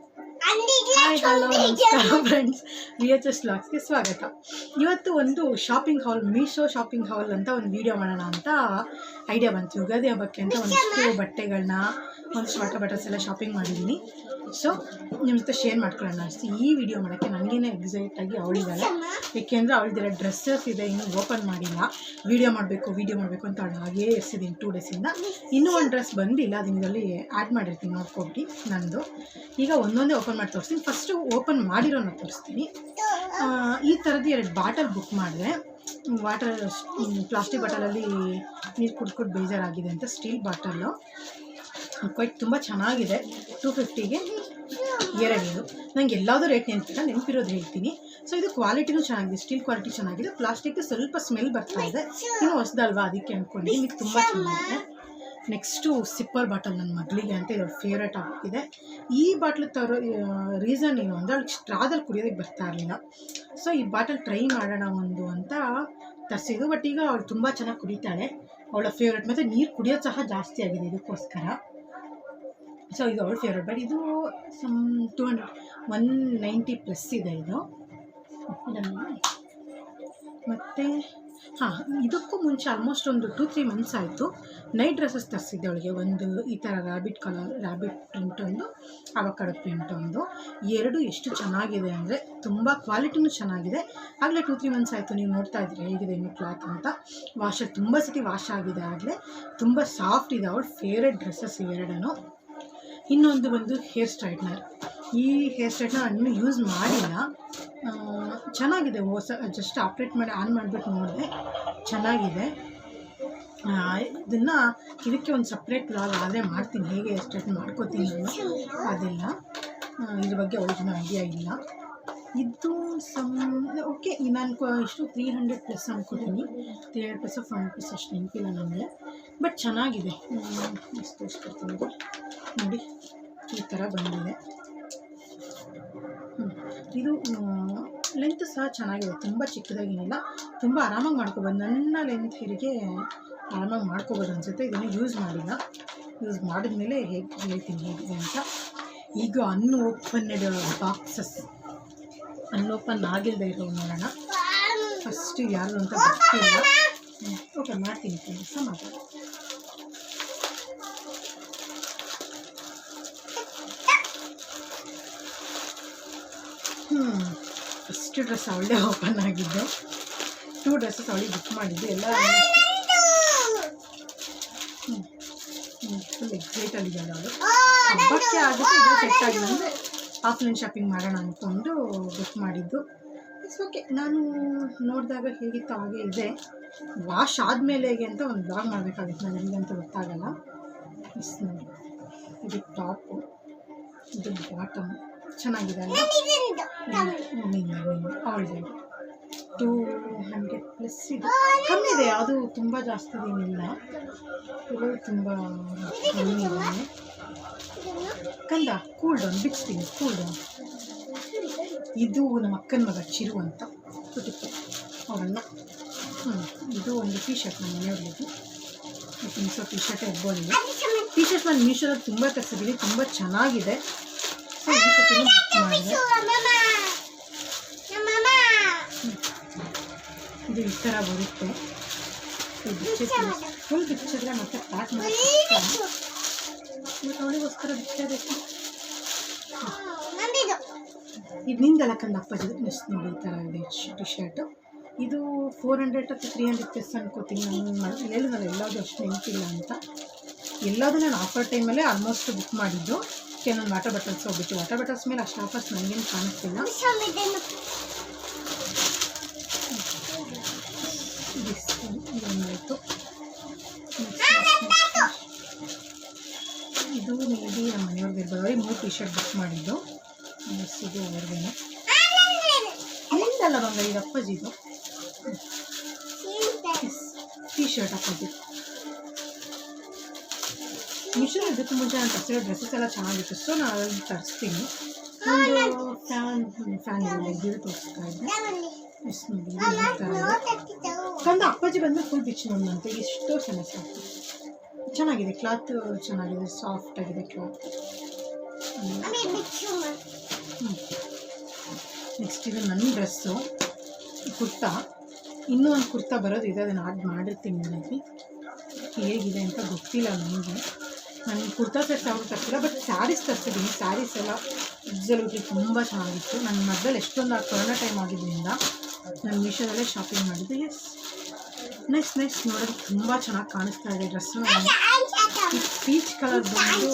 Hi hello ನಮಸ್ಕಾರ friends V H S ಲಾಗ್ಸ್ಗೆ ಸ್ವಾಗತ. ಇವತ್ತು ಒಂದು shopping haul Meesho shopping haul ಅಂತ ಒಂದು ವಿಡಿಯೋ ಮಾಡೋಣ ಅಂತ ಐಡಿಯಾ ಬಂತು. ಯುಗಾದಿ ಹಬ್ಬಕ್ಕೆ ಅಂತ ಒಂದಿಷ್ಟು ಬಟ್ಟೆಗಳನ್ನ ಒಂದಿಷ್ಟು ವಾಟರ್ ಬಾಟಲ್ಸ್ ಎಲ್ಲ ಶಾಪಿಂಗ್ ಮಾಡಿದ್ದೀನಿ. ಸೊ ನಿಮ್ಮ ಜೊತೆ ಶೇರ್ ಮಾಡ್ಕೊಳ್ಳೋಣ. ಅಷ್ಟೇ ಈ ವಿಡಿಯೋ ಮಾಡೋಕ್ಕೆ ನನಗೇನೆ ಎಕ್ಸೈಟಾಗಿ ಅವಳಿದ್ದಾಳೆ ಏಕೆಂದರೆ ಅವಳಿದಿರೋ ಡ್ರೆಸ್ಸಸ್ ಇದೆ, ಇನ್ನೂ ಓಪನ್ ಮಾಡಿಲ್ಲ. ವಿಡಿಯೋ ಮಾಡಬೇಕು ವಿಡಿಯೋ ಮಾಡಬೇಕು ಅಂತ ಅವಳು ಹಾಗೇ ಇರ್ಸಿದ್ದೀನಿ ಟೂ ಡೇಸಿಂದ ಇನ್ನೂ ಒಂದು ಡ್ರೆಸ್ ಬಂದಿಲ್ಲ ಅದನ್ನ ಆ್ಯಡ್ ಮಾಡಿರ್ತೀನಿ ನೋಡ್ಕೊಟ್ಟು ನನ್ನದು ಈಗ ಒಂದೊಂದೇ ಓಪನ್ ಮಾಡಿ ತೋರಿಸ್ತೀನಿ. ಫಸ್ಟು ಓಪನ್ ಮಾಡಿರೋನ ತೋರಿಸ್ತೀನಿ. ಈ ಥರದ್ದು ಎರಡು ಬಾಟಲ್ ಬುಕ್ ಮಾಡಿದೆ. ವಾಟರ್ ಪ್ಲಾಸ್ಟಿಕ್ ಬಾಟಲಲ್ಲಿ ನೀರು ಕುಡ್ಕೊಂಡು ಬೇಜಾರಾಗಿದೆ ಅಂತ ಸ್ಟೀಲ್ ಬಾಟಲ್ಲು ಕ್ವೈಟ್ ತುಂಬ ಚೆನ್ನಾಗಿದೆ. ಟೂ ಫಿಫ್ಟಿಗೆ ಎರಡಿದು ನಂಗೆ ಎಲ್ಲಾದರೂ ರೇಟ್ ನೆನಪಿಲ್ಲ, ನೆನಪಿರೋದು ಹೇಳ್ತೀನಿ. ಸೊ ಇದು ಕ್ವಾಲಿಟಿನೂ ಚೆನ್ನಾಗಿದೆ ಸ್ಟೀಲ್ ಕ್ವಾಲಿಟಿ ಚೆನ್ನಾಗಿದೆ. ಪ್ಲಾಸ್ಟಿಕ್ ಸ್ವಲ್ಪ ಸ್ಮೆಲ್ ಬರ್ತಾ ಇದೆ. ಇನ್ನು ಹೊಸದಲ್ವಾ ಅದಕ್ಕೆ ಅಂದ್ಕೊಂಡು ಇದು ತುಂಬ ಚೆನ್ನಾಗಿದೆ. ನೆಕ್ಸ್ಟು ಸಿಪ್ಪರ್ ಬಾಟಲ್ ನನ್ನ ಮಗಳಿಗೆ ಅಂತ ಇದು ಫೇವ್ರೇಟ್ ಆಗ್ತಿದೆ ಈ ಬಾಟ್ಲ್ ತರೋ ರೀಸನ್ ಏನು ಅಂದರೆ ಅವ್ಳಿಗೆ ಸ್ಟ್ರಾದಲ್ಲಿ ಕುಡಿಯೋದಕ್ಕೆ ಬರ್ತಾ ಇರಲಿಲ್ಲ. ಸೊ ಈ ಬಾಟಲ್ ಟ್ರೈ ಮಾಡೋಣ ಒಂದು ಅಂತ ತರಿಸಿದ್ದು. ಬಟ್ ಈಗ ಅವಳು ತುಂಬ ಚೆನ್ನಾಗಿ ಕುಡಿತಾಳೆ. ಅವಳ ಫೇವ್ರೇಟ್ ಮತ್ತು ನೀರು ಕುಡಿಯೋದು ಸಹ ಜಾಸ್ತಿ ಆಗಿದೆ ಇದಕ್ಕೋಸ್ಕರ. ಸೊ ಇದು ಅವ್ಳ ಫೇವ್ರೇಟ್ ಬಟ್ ಇದು some two hundred one ninety plus ಇದೆ ಇದು. ಮತ್ತು ಹಾಂ ಇದಕ್ಕೂ ಮುಂಚೆ ಆಲ್ಮೋಸ್ಟ್ ಒಂದು ಟೂ ತ್ರೀ ಮಂತ್ಸ್ ಆಯಿತು. ನೈಟ್ ಡ್ರೆಸ್ಸಸ್ ತರಿಸಿದ್ದೆ ಅವಳಿಗೆ. ಒಂದು ಈ ಥರ ರ್ಯಾಬಿಟ್ ಕಲರ್ ರ್ಯಾಬಿಟ್ ಪ್ರಿಂಟ್ ಒಂದು ಅವಕಡ ಪ್ರಿಂಟ್ ಒಂದು. ಎರಡು ಎಷ್ಟು ಚೆನ್ನಾಗಿದೆ ಅಂದರೆ ತುಂಬ ಕ್ವಾಲಿಟಿನೂ ಚೆನ್ನಾಗಿದೆ. ಆಗಲೇ ಟೂ ತ್ರೀ ಮಂತ್ಸ್ ಆಯಿತು. ನೀವು ನೋಡ್ತಾ ಇದ್ದೀರಿ ಹೇಗಿದೆ ಇನ್ನು ಕ್ಲಾತ್ ಅಂತ. ವಾಶ್ ತುಂಬ ಸತಿ ವಾಶ್ ಆಗಿದೆ ಆಗಲೇ. ತುಂಬ ಸಾಫ್ಟ್ ಇದೆ. ಅವಳು ಫೇವ್ರೆಟ್ ಡ್ರೆಸ್ಸಸ್ ಇವೆರಡೂ ಇನ್ನೊಂದು ಬಂದು ಹೇರ್ ಸ್ಟ್ರೈಟ್ನರ್ ಈ ಹೇರ್ ಸ್ಟ್ರೈಟ್ನರ್ ನಾನು ಯೂಸ್ ಮಾಡಿಲ್ಲ. ಚೆನ್ನಾಗಿದೆ ಹೊಸ ಜಸ್ಟ್ ಆಪ್ರೇಟ್ ಮಾಡಿ ಆನ್ ಮಾಡಿಬಿಟ್ಟು ನೋಡಿದೆ. ಚೆನ್ನಾಗಿದೆ. ಇದನ್ನು ಇದಕ್ಕೆ ಒಂದು ಸಪ್ರೇಟ್ ಬ್ಲಾಗ್ ಆದರೆ ಮಾಡ್ತೀನಿ. ಹೇಗೆ ಹೇರ್ ಸ್ಟ್ರೈಟ್ ಮಾಡ್ಕೋತೀನಿ ನಾನು ಅದಿಲ್ಲ. ಇದ್ರ ಬಗ್ಗೆ ಒರಿಜಿನಲ್ ಐಡಿಯಾ ಇಲ್ಲ. ಇದು ಸಮ ಓಕೆ ನಾನು ಎಷ್ಟು three hundred plus ಅಂದ್ಕೊತೀನಿ three hundred plus five hundred plus ಅಷ್ಟು ನೆನಪಿಲ್ಲ ನನಗೆ. ಬಟ್ ಚೆನ್ನಾಗಿದೆ. ಎಷ್ಟು ತೋರಿಸ್ಕೊಡ್ತೀನಿ. ನೋಡಿ, ಈ ಥರ ಬಂದಿದೆ. ಇದು ಲೆಂತ್ ಸಹ ಚೆನ್ನಾಗಿದೆ. ತುಂಬ ಚಿಕ್ಕದಾಗೇನಿಲ್ಲ ತುಂಬ ಆರಾಮಾಗಿ ಮಾಡ್ಕೋಬೋದು. ನನ್ನ ಲೆಂತ್ ಹೇರಿಗೆ ಆರಾಮಾಗಿ ಮಾಡ್ಕೋಬೋದು ಅನಿಸುತ್ತೆ, ಇದನ್ನು ಯೂಸ್ ಮಾಡಿಲ್ಲ. ಯೂಸ್ ಮಾಡಿದ್ಮೇಲೆ ಹೇಗೆ ಹೇಳ್ತೀನಿ ಹೇಗಿದೆ ಅಂತ. ಈಗ ಅನ್ಓಪನ್ಡ್ ಬಾಕ್ಸಸ್ ಅನ್ಓಪನ್ ಆಗಿಲ್ಲದೆ ಇರೋ ನೋಡೋಣ. ಫಸ್ಟು ಯಾರು ಅಂತ ಗೊತ್ತಿಲ್ಲ. ಓಕೆ ಮಾಡ್ತೀನಿ ಕೆಲಸ ಮಾತಾಡ. ಹ್ಞೂ ಫಸ್ಟ್ ಡ್ರೆಸ್ ಅವಳೇ ಓಪನ್ ಆಗಿದ್ದು. ಟೂ ಡ್ರೆಸ್ಸಸ್ ಅವಳಿಗೆ ಬುಕ್ ಮಾಡಿದ್ದು. ಎಲ್ಲ ಫುಲ್ ಎಕ್ಸೈಟಲ್ಲಿದ್ದಾಳೆ ಅವಳು. ಹಬ್ಬಕ್ಕೆ ಆಗುತ್ತೆ ಇದು ಸೆಟ್ ಆಗಿದೆ ಅಂದರೆ ಆಫ್ಲೈನ್ ಶಾಪಿಂಗ್ ಮಾಡೋಣ ಅಂದ್ಕೊಂಡು ಬುಕ್ ಮಾಡಿದ್ದು. ಇಟ್ಸ್ ಓಕೆ ನಾನು ನೋಡಿದಾಗ ಹೇಗಿತ್ತು ಹಾಗೆ ಇದೆ. ವಾಶ್ ಆದಮೇಲೆ ಹೇಗೆ ಅಂತ ಒಂದು ಬ್ಲಾಗ್ ಮಾಡಬೇಕಾಗಿತ್ತು. ನಾನು ನನಗಂತೂ ಗೊತ್ತಾಗಲ್ಲ. ಇಸ್ ನೋಡಿ ಇದು ಟಾಪು ಇದು ಬಾಟಮ್ ಚೆನ್ನಾಗಿದೆ ಅಲ್ಲ ಅವಳಿದೆ ಟೂ ಹಂಡ್ರೆಡ್ ಪ್ಲಸ್ ಇದು. ಕಮ್ಮಿ ಇದೆ ಅದು ತುಂಬ ಜಾಸ್ತಿ ಏನಿಲ್ಲ. ಇದು ತುಂಬ ಕಮ್ಮಿ ಇದೆ. ಕಂದ ಕೂಲ್ ಡೌನ್ ಬಿಡಿಸ್ತೀನಿ ಕೂಲ್ ಡೌನ್ ಇದು ನಮ್ಮ ಅಕ್ಕನ ಮಗ ಚಿರು ಅಂತ ಪುಟಿಪ್ಪ ಅವರನ್ನ ಹ್ಞೂ ಇದು ಒಂದು ಟೀ ಶರ್ಟ್ ನಮ್ಮ ಮನೆಯವ್ರದ್ದು. ಮಿಸೋ ಟೀ ಶರ್ಟ್ ಇರ್ಬೋದು ಟೀ ಶರ್ಟ್ ನಾನು ಮೀಶೋದಲ್ಲಿ ತುಂಬ ತರಿಸಿದ್ದೀನಿ ತುಂಬ ಚೆನ್ನಾಗಿದೆ. ಸೊ ಈ ಸತಿನೂ ಬುಕ್ ಮಾಡಿದೆ. ಇದು ಈ ಥರ ಬರುತ್ತೆ. ಫುಲ್ ಫುಲ್ ಮತ್ತೆ ಪ್ಯಾಕ್ ಮಾಡಿ ಮತ್ತು ಅವನಿಗೋಸ್ಕರ ಬಿಚ್ಚಬೇಕು. ಇದು ನಿಂದಲ್ಲ ಕಂದ ಅಪ್ಪಾಜಿ ನೆಕ್ಸ್ಟ್ ನೋಡಿ ಈ ಥರ ಇದೆ ಟಿ ಶರ್ಟು ಇದು ಫೋರ್ ಹಂಡ್ರೆಡ್ ಅಥವಾ ತ್ರೀ ಹಂಡ್ರೆಡ್ ಪೀಸ್ ಅನ್ಕೋತೀನಿ. ನಾನು ಹೇಳಿದ್ನಲ್ಲ ಎಲ್ಲದೂ ಅಷ್ಟು ನೆನಪಿಲ್ಲ ಅಂತ. ಎಲ್ಲದೂ ನಾನು ಆಫರ್ ಟೈಮಲ್ಲೇ ಆಲ್ಮೋಸ್ಟ್ ಬುಕ್ ಮಾಡಿದ್ದು. ಕೆಲವೊಂದು ವಾಟರ್ ಬಾಟಲ್ಸ್ ಹೋಗ್ಬಿಟ್ಟು ವಾಟರ್ ಬಾಟಲ್ಸ್ ಮೇಲೆ ಅಷ್ಟು ಆಫರ್ಸ್ ನನಗೇನು ಕಾಣಿಸ್ತಿಲ್ಲ ದಿಸ್ ಇದೊಂದಾಯಿತು ಇದು ಮೇ ಬಿ ನಮ್ಮ ಮನೆಯವ್ರಿಗೆ ಇರ್ಬೋದು ಅವ್ರಿಗೆ ಮೂರು ಟಿ ಶರ್ಟ್ ಬುಕ್ ಮಾಡಿದ್ದು. ಇದು ಅವ್ರಿಗೇನೆ ನಿಂದಲ್ಲ ಬಂಗ ಇದು ಅಪ್ಪಾಜಿದು ಟಿ ಶರ್ಟ್ ಅಪ್ಪಾಜಿ. ಮಿಶೋ ಇದಕ್ಕೆ ಮುಂಚೆ ನಾನು ತರಿಸಿರೋ ಡ್ರೆಸ್ಸಸ್ ಎಲ್ಲ ಚೆನ್ನಾಗಿತ್ತು. ಸೊ ನಾನು ಅದನ್ನು ತರಿಸ್ತೀನಿ. ಒಂದು ಫ್ಯಾನ್ ಫ್ಯಾನ್ ಗಿಡ ತೋರಿಸ್ತಾ ಇದ್ದೆ ಕಂದ, ಅಪ್ಪಾಜಿ ಬಂದ ಫುಲ್ ಬಿಚ್ಚಿ ನೋಡಂತೆ ಎಷ್ಟೋ ಚೆನ್ನಾಗಿ ಸಾಕು ಚೆನ್ನಾಗಿದೆ ಕ್ಲಾತ್ ಚೆನ್ನಾಗಿದೆ ಸಾಫ್ಟ್ ಆಗಿದೆ ಕ್ಲಾತ್ ನೆಕ್ಸ್ಟ್ ಇದು ನನ್ನ ಡ್ರೆಸ್ಸು ಕುರ್ತಾ ಇನ್ನೂ ಒಂದು ಕುರ್ತಾ ಬರೋದು ಇದೆ ಅದನ್ನು ಆಡ್ ಮಾಡಿರ್ತೀನಿ ನನಗೆ ಹೇಗಿದೆ ಅಂತ ಗೊತ್ತಿಲ್ಲ ನನಗೆ. ನಾನು ಕುರ್ತಾ ಸೆಟ್ ಅವ್ರು ತರ್ತಿಲ್ಲ ಬಟ್ ಸ್ಯಾರೀಸ್ ತರ್ಸಿದ್ದೀನಿ. ಸ್ಯಾರೀಸ್ ಎಲ್ಲ ಅಬ್ಸಲ್ಯೂಟ್ಲಿ ತುಂಬ ಚೆನ್ನಾಗಿತ್ತು. ನನ್ನ ಮದ್ದಲ್ಲಿ ಎಷ್ಟೊಂದು ಆ ಕೊರೋನಾ ಟೈಮ್ ಆಗಿದ್ದರಿಂದ ನಾನು ಮೀಶೋದಲ್ಲೇ ಶಾಪಿಂಗ್ ಮಾಡಿದ್ದೆ ಎಸ್ ನೆಕ್ಸ್ಟ್ ನೆಕ್ಸ್ಟ್ ನೋಡೋದು ತುಂಬ ಚೆನ್ನಾಗಿ ಕಾಣಿಸ್ತಾ ಇದೆ ಡ್ರೆಸ್ ಪೀಚ್ ಕಲರ್ ಬಂದು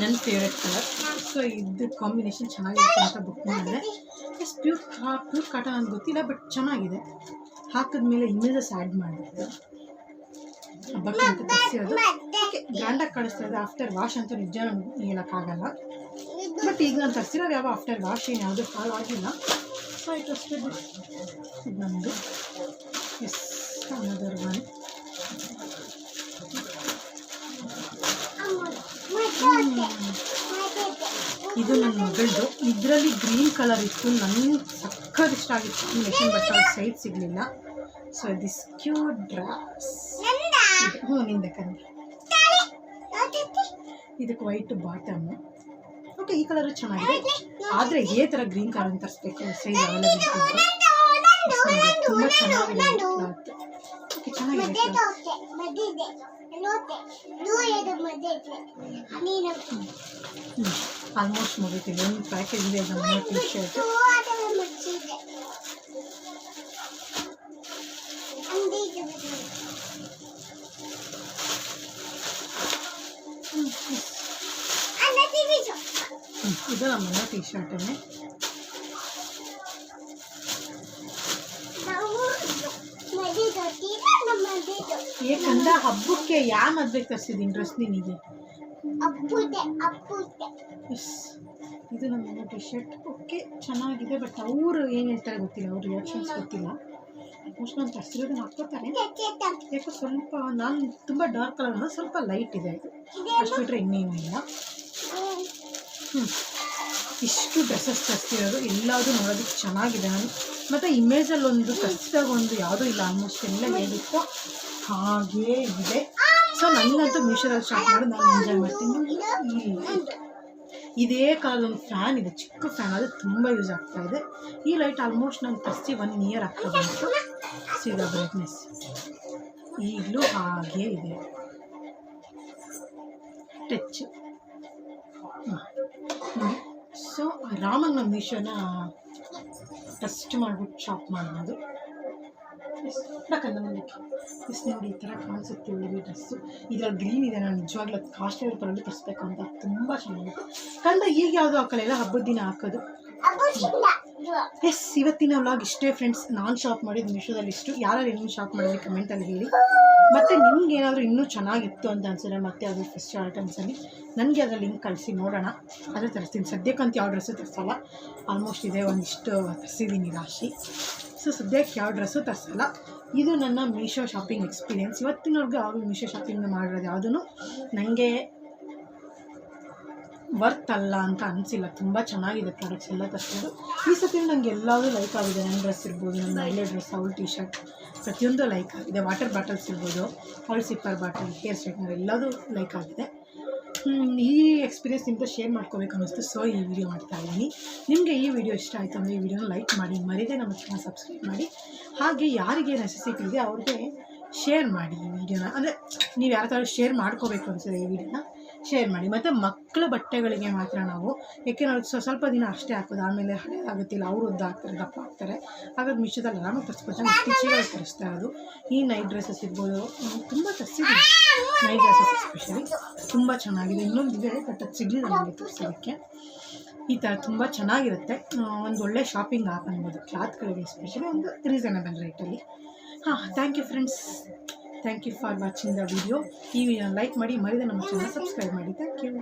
ನನ್ನ ಫೇವ್ರೆಟ್ ಕಲರ್ ಸೊ ಇದು ಕಾಂಬಿನೇಷನ್ ಚೆನ್ನಾಗಿರುತ್ತೆ ಅಂತ ಬುಕ್ ಮಾಡಿದೆ. ಎಸ್ ಪ್ಯೂರ್ ಕಾ ಪ್ಯೂರ್ ಕಾಟನ್ ಅಂತ ಗೊತ್ತಿಲ್ಲ ಬಟ್ ಚೆನ್ನಾಗಿದೆ. ಹಾಕಿದ್ಮೇಲೆ ಇಮೇಜಸ್ ಆ್ಯಡ್ ಮಾಡಿದೆ ಹಬ್ಬಕ್ಕೆ ಅಂತ ತರಿಸಿರೋದು ಗ್ರ್ಯಾಂಡಾಗಿ ಕಾಣಿಸ್ತಾ ಇದೆ ಆಫ್ಟರ್ ವಾಶ್ ಅಂತ ನಿಜ ನಮ್ಗೆ ಹೇಳೋಕ್ಕಾಗಲ್ಲ. ಬಟ್ ಈಗ ನಾನು ತರಿಸಿರೋದು ಯಾವ ಆಫ್ಟರ್ ವಾಶ್ ಏನು ಯಾವುದೂ ಹಾಳು ಆಗಿಲ್ಲ ಅಷ್ಟೇ ಬಿಡಿ. ಇದು ನಮ್ಮದು ಎಸ್ ಅನ್ನೋದರ ಒನ್ ಇದು ನನ್ನ ಮಗಳದು. ಇದರಲ್ಲಿ ಗ್ರೀನ್ ಕಲರ್ ಇತ್ತು. ನನಗೆ ಸಕ್ಕತ್ ಇಷ್ಟ ಆಗಿತ್ತು. ಮೆಷಿನ್ ಬಟ್ ಅವ್ರ ಸೈಜ್ ಸಿಗಲಿಲ್ಲ. ಸೊ ದಿಸ್ ಕ್ಯೂಟ್ ಡ್ರೆಸ್ ಹ್ಞೂ ನಿಂದ ಕಂದೆ ಇದಕ್ಕೆ ವೈಟ್ ಬಾಟಮು ಓಕೆ ಈ ಕಲರು ಚೆನ್ನಾಗಿದೆ. ಆದರೆ ಇದೇ ಥರ ಗ್ರೀನ್ ಕಲರ್ ತರಿಸ್ಬೇಕು ಸೈಜ್ ಅವೈಲೇಬಲ್ ಇತ್ತು ತುಂಬ ಚೆನ್ನಾಗಿದೆ ಕ್ಲಾತ್ ಓಕೆ ಚೆನ್ನಾಗಿದೆ cloth. ಹ್ಞೂ ಆಲ್ಮೋಸ್ಟ್ ಮುಗಿತಿದೆ ಒಂದು ಪ್ಯಾಕೇಜ್ ಇದೆ ನಮ್ಮ ಟಿ ಶರ್ಟ್ ಇದು ನಮ್ಮನ್ನ ಟಿ ಶರ್ಟನ್ನೇ ಏಕಂದ ಹಬ್ಬಕ್ಕೆ ಯಾವ ಮದ್ವೆ ತರಿಸಿದ್ದೀನಿ ಡ್ರೆಸ್ ನಿನಗೆ ಇದು ನಮ್ಮ ಟಿ ಶರ್ಟ್ ಓಕೆ ಚೆನ್ನಾಗಿದೆ ಬಟ್ ಅವರು ಏನು ಹೇಳ್ತಾರೆ ಗೊತ್ತಿಲ್ಲ ಅವ್ರ ರಿಯಾಕ್ಷನ್ಸ್ ಗೊತ್ತಿಲ್ಲ ಮೋಸ್ಟ್ ನಾನು ತರಿಸಿರೋದನ್ನ ಹಾಕ್ಕೋತಾರೆ ಯಾಕೋ ಸ್ವಲ್ಪ ನಾನು ತುಂಬ ಡಾರ್ಕ್ ಕಲರ್ ಸ್ವಲ್ಪ ಲೈಟ್ ಇದೆ ಇದು ಅಷ್ಟು ಬಿಟ್ಟರೆ ಇನ್ನೇನು ಇಲ್ಲ ಹ್ಞೂ ಇಷ್ಟು ಡ್ರೆಸ್ಸಸ್ ತರಿಸಿರೋದು ಎಲ್ಲದೂ ನೋಡೋದಕ್ಕೆ ಚೆನ್ನಾಗಿದೆ ನಾನು. ಮತ್ತು ಇಮೇಜಲ್ಲಿ ಒಂದು ತರಿಸಿದಾಗ ಒಂದು ಯಾವುದೂ ಇಲ್ಲ ಆಲ್ಮೋಸ್ಟ್ ಎಲ್ಲ ಹೇಳಿತ್ತು ಹಾಗೇ ಇದೆ. ಸೊ ನನಗಂತೂ ಮೀಶೋದಲ್ಲಿ ಶಾಪ್ ಮಾಡಿ ನಾನು ಎಂಜಾಯ್ ಮಾಡ್ತೀನಿ. ಇದೇ ಕಾಲದ ಒಂದು ಫ್ಯಾನ್ ಇದೆ, ಚಿಕ್ಕ ಫ್ಯಾನ್ ಅದು ತುಂಬ ಯೂಸ್ ಆಗ್ತಾ ಇದೆ. ಈ ಲೈಟ್ ಆಲ್ಮೋಸ್ಟ್ ನಾನು ತರಿಸಿ ಒನ್ ಇಯರ್ ಆಗ್ತಾ ಬಂತು. ಸೀದಾ ಬ್ರೈಟ್ನೆಸ್ ಈಗಲೂ ಹಾಗೇ ಇದೆ. ಟಚ್ ಸೊ ಆರಾಮಾಗಿ ನಾನು ಮೀಶೋನ ಟಸ್ಟ್ ಮಾಡ್ಬಿಟ್ಟು ಶಾಪ್ ಮಾಡೋದು ಎಸ್ ನೋಡಿ ಈ ಥರ ಕಾಣಿಸುತ್ತೆ ಹುಡುಗಿ ಡ್ರೆಸ್ಸು ಇದರಲ್ಲಿ ಗ್ರೀನ್ ಇದೆ, ನಾನು ನಿಜವಾಗ್ಲೂ ಅದು ಕಾಸ್ಟ್ಲಿ ಪರಲ್ಲಿ ತರಿಸ್ಬೇಕು ಅಂತ. ತುಂಬ ಚೆನ್ನಾಗಿತ್ತು ಕಂದ ಈಗ ಯಾವುದು ಹಾಕಲ್ಲ ಹಬ್ಬದ ದಿನ ಹಾಕೋದು. ಎಸ್ ಇವತ್ತಿನ ವ್ಲಾಗ್ ಇಷ್ಟೇ ಫ್ರೆಂಡ್ಸ್ ನಾನು ಶಾಪ್ ಮಾಡಿದ್ದು ಮೀಶೋದಲ್ಲಿ ಇಷ್ಟು. ಯಾರು ಇನ್ನೂ ಶಾಪ್ ಮಾಡಿದ್ರೆ ಕಮೆಂಟಲ್ಲಿ ಹೇಳಿ. ಮತ್ತು ನಿಮ್ಗೆ ಏನಾದರೂ ಇನ್ನೂ ಚೆನ್ನಾಗಿತ್ತು ಅಂತ ಅನ್ಸಿದ್ರೆ ಮತ್ತೆ ಅದು ಫಸ್ಟ್ ಐಟಮ್ಸಲ್ಲಿ ನನಗೆ ಅದರ ಲಿಂಕ್ ಕಳಿಸಿ ನೋಡೋಣ. ಅದೇ ತರಿಸ್ತೀನಿ ಸದ್ಯಕ್ಕಂತ ಯಾವ ಡ್ರೆಸ್ಸು ತರಿಸಲ್ಲ. ಆಲ್ಮೋಸ್ಟ್ ಇದೆ ಒಂದಿಷ್ಟು ತರಿಸಿದ್ದೀನಿ ರಾಶಿ. ಸೊ ಸದ್ಯಕ್ಕೆ ಯಾವ ಡ್ರೆಸ್ಸು ತರಿಸಲ್ಲ. ಇದು ನನ್ನ ಮೀಶೋ ಶಾಪಿಂಗ್ ಎಕ್ಸ್ಪೀರಿಯೆನ್ಸ್ ಇವತ್ತಿನವರೆಗೂ ಯಾವಾಗಲೂ ಮೀಶೋ ಶಾಪಿಂಗ್ ಮಾಡಿರೋದು ಯಾವುದೂ ನನಗೆ ವರ್ತ್ ಅಲ್ಲ ಅಂತ ಅನಿಸಿಲ್ಲ. ತುಂಬ ಚೆನ್ನಾಗಿದೆ ಪ್ರಾಡಕ್ಟ್ಸ್ ಎಲ್ಲ ತರಿಸೋದು ಈ ಸತಿ ನನಗೆ ಎಲ್ಲವೂ ಲೈಕ್ ಆಗಿದೆ. ನನ್ನ ಡ್ರೆಸ್ ಇರ್ಬೋದು ನನ್ನ ಮಹಿಳೆ ಡ್ರೆಸ್ ಅವಳು ಟೀ ಶರ್ಟ್ ಪ್ರತಿಯೊಂದು ಲೈಕ್ ಆಗಿದೆ. ವಾಟರ್ ಬಾಟಲ್ಸ್ ಇರ್ಬೋದು ಅವಳು ಸಿಪ್ಪರ್ ಬಾಟಲ್ ಹೇರ್ ಸ್ಟ್ರೈಟ್ನರ್ ಎಲ್ಲದೂ ಲೈಕ್ ಆಗಿದೆ. ಈ ಎಕ್ಸ್ಪೀರಿಯನ್ಸ್ ನಿಮ್ದು ಶೇರ್ ಮಾಡ್ಕೋಬೇಕು ಅನ್ನಿಸ್ತು. ಸೊ ಈ ವಿಡಿಯೋ ಮಾಡ್ತಾ ಇದ್ದೀನಿ. ನಿಮಗೆ ಈ ವಿಡಿಯೋ ಇಷ್ಟ ಆಯಿತು ಅಂದರೆ ಈ ವಿಡಿಯೋನ ಲೈಕ್ ಮಾಡಿ, ಮರಿದೇ ನಮ್ಮ ಚಾನಲ್ ಸಬ್ಸ್ಕ್ರೈಬ್ ಮಾಡಿ. ಹಾಗೆ ಯಾರಿಗೆ ನೆಸೆಸಿಟಿ ಇದೆ ಅವ್ರಿಗೆ ಶೇರ್ ಮಾಡಿ ಈ ವಿಡಿಯೋನ ಅಂದರೆ ನೀವು ಯಾರ ಥರ ಶೇರ್ ಮಾಡ್ಕೋಬೇಕು ಅನಿಸಿದೆ ಈ ವಿಡಿಯೋನ ಶೇರ್ ಮಾಡಿ. ಮತ್ತು ಮಕ್ಕಳ ಬಟ್ಟೆಗಳಿಗೆ ಮಾತ್ರ ನಾವು ಯಾಕೆಂದ್ರೆ ಸ್ವ ಸ್ವಲ್ಪ ದಿನ ಅಷ್ಟೇ ಹಾಕೋದು, ಆಮೇಲೆ ಹಳೆ ಆಗುತ್ತಿಲ್ಲ, ಅವರು ಉದ್ದ ಆಗ್ತಾರೆ ದಪ್ಪ ಆಗ್ತಾರೆ ಹಾಗಾಗಿ ಮಿಶೋದಲ್ಲಿ ಆರಾಮಾಗಿ ತರಿಸ್ಕೊಳ್ತಾರೆ. ಇತ್ತೀಚೆಗೆ ತರಿಸ್ತಾ ಇರೋದು. ಈ ನೈಟ್ ಡ್ರೆಸ್ಸಸ್ ಇರ್ಬೋದು ತುಂಬ ತರಿಸಿದ್ದೀನಿ ನೈಟ್ ಡ್ರೆಸ್ಸಸ್ ಎಸ್ಪೆಷಲಿ ತುಂಬ ಚೆನ್ನಾಗಿದೆ. ಇನ್ನೊಂದು ಇದೆ ಬಟ್ ಅದು ಸಿಗಲಿಲ್ಲ ನನಗೆ ತರಿಸೋದಕ್ಕೆ. ಈ ಥರ ತುಂಬ ಚೆನ್ನಾಗಿರುತ್ತೆ. ಒಂದು ಒಳ್ಳೆ ಶಾಪಿಂಗ್ ಆಪ್ ಅನ್ಬೋದು ಕ್ಲಾತ್ಗಳಿಗೆ ಎಸ್ಪೆಷಲಿ ಒಂದು ರೀಸನಬಲ್ ರೇಟಲ್ಲಿ ಹಾಂ thank you friends thank you for watching the video ಈ ವಿಡಿಯೋನ ಲೈಕ್ ಮಾಡಿ ಮರಿದ ನಮ್ಮ ಚಾನಲ್ ಸಬ್ಸ್ಕ್ರೈಬ್ ಮಾಡಿ ಥ್ಯಾಂಕ್ ಯು